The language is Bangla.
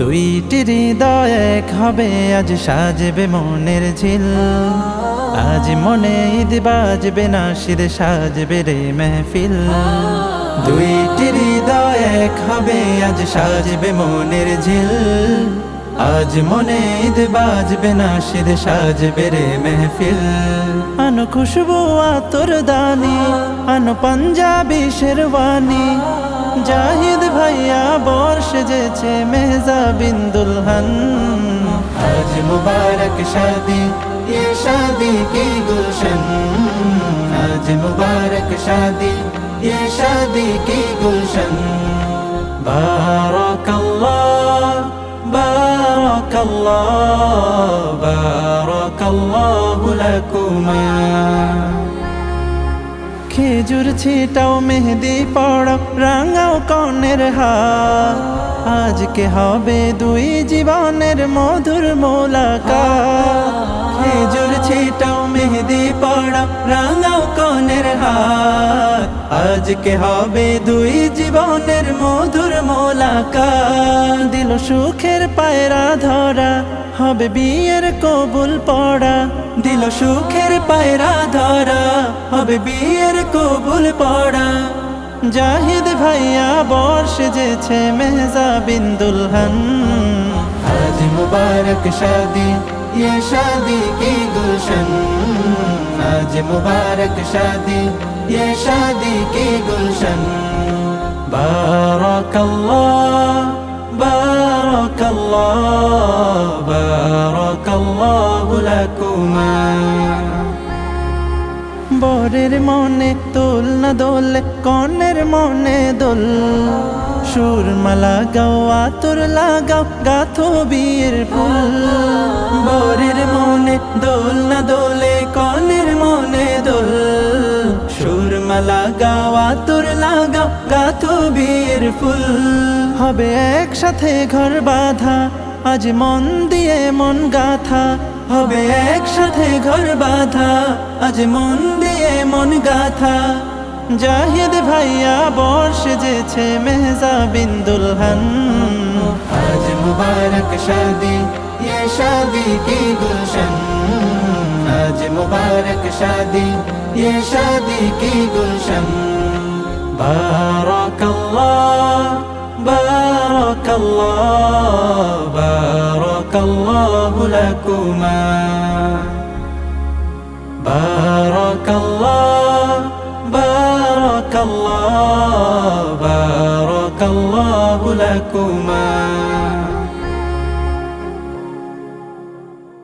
দুইটি হৃদয় এক হবে, আজ সাজবে মনের ঝিল। আজ মনে ঈদ বাজবে নাসির সাজবে রে মেহফিল। দুইটি হৃদয় এক হবে, আজ সাজবে মনের ঝিল। আজ মনে ঈদ বাজবে নাসির সাজবে রে মেহফিল। আনো খুশবু আতর দানি, আনো পাঞ্জাবি শেরওয়ানি। জাহিদ ভাইয়া বর্ষ যেছে মেহজা বিন্দুলহান আজ মুবারক শাদি ये शादी की गुलशन आज मुबारक शादी ये शादी की गुलशन बारक अल्लाह बारक अल्लाह बारक अल्लाह लकुमा খেজুর ছিটাও মেহেদি পড়াও রাঙাও কনের হা আজকে হবে দুই জীবনের মধুর মোলাকা খেজুর ছিটাও মেহেদি পড়াও রাঙাও কনের হা আজকে হবে দুই জীবনের মধুর মোলাকাত দিল সুখের পায়রা ধরা হবে বিয়ের কবুল পড়া দিল সুখের পায়রা ধরা হবে বিয়ের কবুল পড়া জাহিদ ভাইয়া বর্ষ যেছে মেহজা বিন্দুলহান আজ মুবারক শাদি ये शादी की गुलशन आज मुबारक शादी ये शादी की गुलशन بارك الله بارك الله بارك الله لكما বরের মনে তোল না দোল, কনের মনে দোল। সুর মালা গাও আতর লাগাও, গাথো বীর ফুল। সুরমা লাগাও আতর লাগাও গাথো বিয়ের ফুল হবে একসাথে ঘর বাঁধা আজ মন দিয়ে মন গাথা হবে একসাথে ঘর বাঁধা আজ মন দিয়ে মন গাথা জাহিদ ভাইয়া বর্ষ যেছে মেহজা বিন্দুলহান আজ মুবারক শাদি ये शादी की गुलशन आज मुबारक शादी ये शादी की गुलशन बारक अल्लाह बारक अल्लाह बारक अल्लाह लकुमा बारक अल्लाह बारक अल्लाह बारक अल्लाह लकुमा